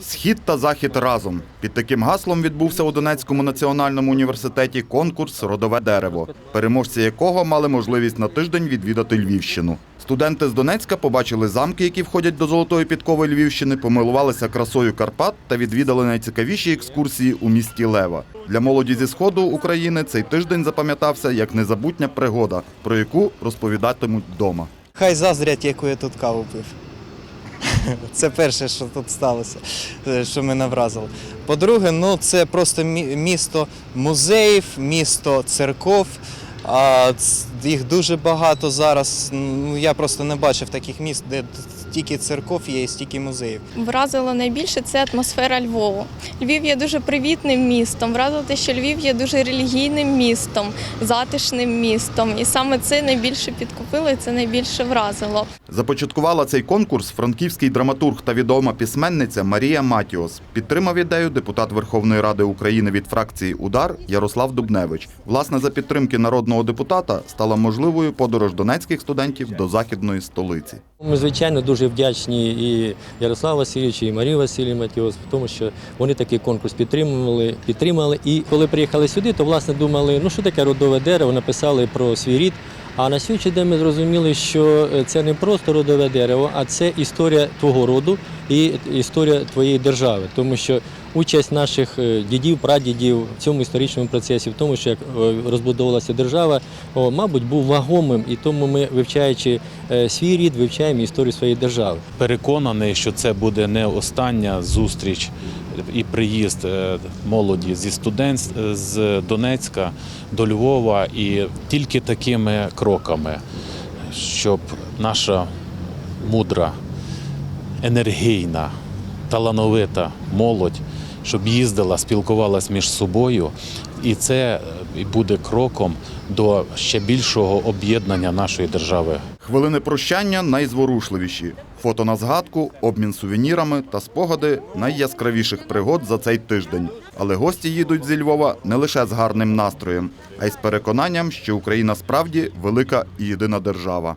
Схід та захід разом. Під таким гаслом відбувся у Донецькому національному університеті конкурс Родове дерево, переможці якого мали можливість на тиждень відвідати Львівщину. Студенти з Донецька побачили замки, які входять до золотої підкови Львівщини, помилувалися красою Карпат та відвідали найцікавіші екскурсії у місті Лева. Для молоді зі сходу України цей тиждень запам'ятався як незабутня пригода, про яку розповідатимуть вдома. Хай заздрять, яку я тут каву пив. Це перше, що тут сталося, е, що мене вразило. По-друге, ну це просто місто музеїв, місто церков. Їх дуже багато зараз. Ну я просто не бачив таких міст, де стільки церков є і стільки музеїв. Вразило найбільше це атмосфера Львову. Львів є дуже привітним містом. Вразило те, що Львів є дуже релігійним містом, затишним містом. І саме це найбільше підкупило і це найбільше вразило. Започаткувала цей конкурс франківський драматург та відома письменниця Марія Матіос. Підтримав ідею депутат Верховної Ради України від фракції Удар Ярослав Дубневич. Власне, за підтримки народного депутата стала можливою подорож донецьких студентів до західної столиці. Ми, звичайно, дуже вдячні і Ярославу Васильовичу, і Марії Василій Матіос, тому, що вони такий конкурс підтримували, підтримали. І коли приїхали сюди, то власне думали, ну що таке родове дерево, написали про свій рід. А на сьогоднішній день ми зрозуміли, що це не просто родове дерево, а це історія твого роду і історія твоєї держави. Тому що участь наших е, дідів, прадідів в цьому історичному процесі, в тому, що як е, розбудовувалася держава, мабуть, був вагомим, і тому ми, вивчаючи е, свій рід, вивчаємо історію своєї держави. переконаний, що це буде не остання зустріч і приїзд молоді зі студент з Донецька до Львова, і тільки такими кроками, щоб наша мудра, енергійна, талановита молодь, щоб їздила, спілкувалась між собою, і це е, буде кроком до ще більшого об'єднання нашої держави Хвилини прощання найзворушливіші. Фото на згадку, обмін сувенірами та спогади найяскравіших пригод за цей тиждень. Але гості їдуть зі Львова не лише з гарним настроєм, а й з переконанням, що Україна справді велика і єдина держава.